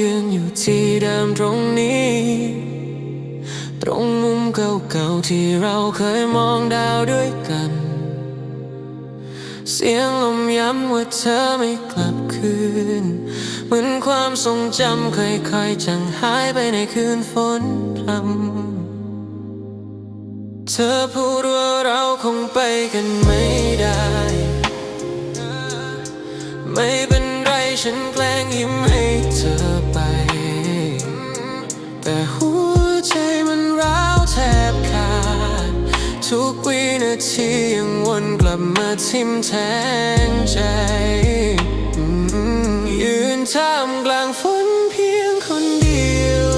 ยืนอยู่ที่เดิมตรงนี้ ตรงมุมเก่าๆที่เราเคยมองดาวด้วยกัน เสียงลมย้ำว่าเธอไม่กลับคืน เหมือนความทรงจำค่อยๆจางหายไปในคืนฝนพรำเธอพูดว่าเราคงไปกันไม่ได้ ไม่เป็นไรฉันแกล้งยิ้มให้เธอ แต่หัวใจมันร้าวแทบขาด ทุกวินาทียังวนกลับมาทิ่มแทงใจ ยืนท่ามกลางฝนเพียงคนเดียว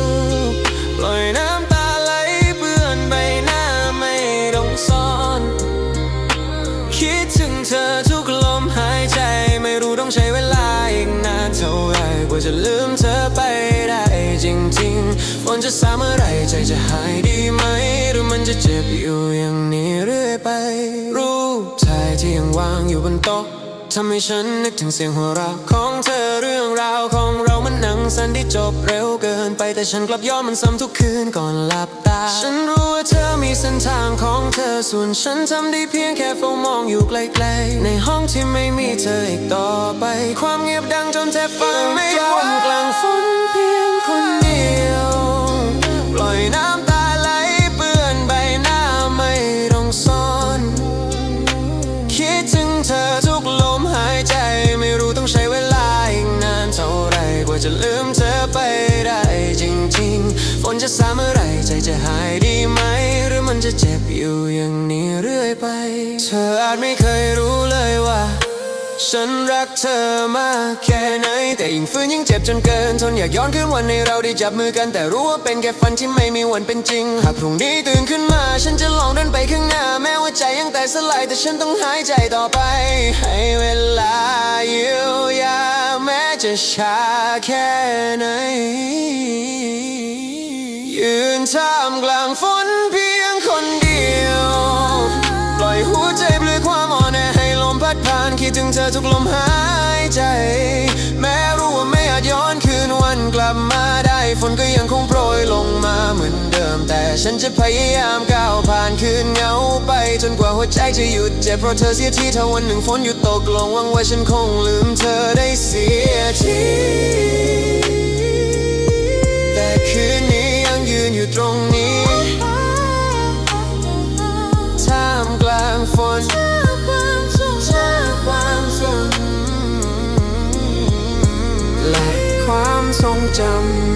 ปล่อยน้ำตาไหลเปื้อนใบหน้าไม่ต้องซ่อน คิดถึงเธอทุกลมหายใจ ไม่รู้ต้องใช้เวลาอีกนานเท่าไหรกว่าจะลืมเธอไป งๆฝนจะสาเมื่อไรใจจะหายดีไหม หรือมันจะเจ็บอยู่อย่างนี้เรื่อยไป รูปถ่ายที่ยังวางอยู่บนโต๊ะทำให้ฉันนึกถึงเสียงหัวเราะของเธอเรื่องราวของเรามันหนังสั้นที่จบเร็วเกินไปแต่ฉันกลับย้อนมันซ้ำทุกคืนก่อนหลับตา ฉันรู้ว่าเธอมีเส้นทางของเธอส่วนฉันทำได้เพียงแค่เฝ้ามองอยู่ไกลๆ ในห้องที่ไม่มีเธออีกต่อไป ความเงียบดังจนแทบฟังไม่ไหว ว่าจะลืมเธอไปได้จริงๆ ฝนจะสาเมื่อไรใจจะหายดีไหม หรือมันจะเจ็บอยู่อย่างนี้เรื่อยไป เธออาจไม่เคยรู้ ฉันรักเธอมากแค่ไหน แต่ยิ่งฝืนยิ่งเจ็บจนเกิน ทนอยากย้อนคืนวันในเราได้จับมือกัน แต่รู้ว่าเป็นแค่ฝันที่ไม่มีวันเป็นจริง หากพรุ่งนี้ตื่นขึ้นมา ฉันจะลองเดินไปข้างหน้า แม้ว่าใจยังแตกสลาย แต่ฉันต้องหายใจต่อไป ให้เวลาเยียวยาแม้จะช้าแค่ไหน ยืนท่ามกลางฝนเพี เธอทุกลมหายใจ แม้รู้ว่าไม่อาจย้อนคืนวันกลับมาได้ฝนก็ยังคงโปรยลงมาเหมือนเดิม แต่ฉันจะพยายามก้าวผ่านคืนเงาไป จนกว่าหัวใจจะหยุดเจ็บเพราะเธอเสียทีถ้าวันหนึ่งฝนหยุดตกลงหวังว่าฉันคงลืมเธอได้เสีย แ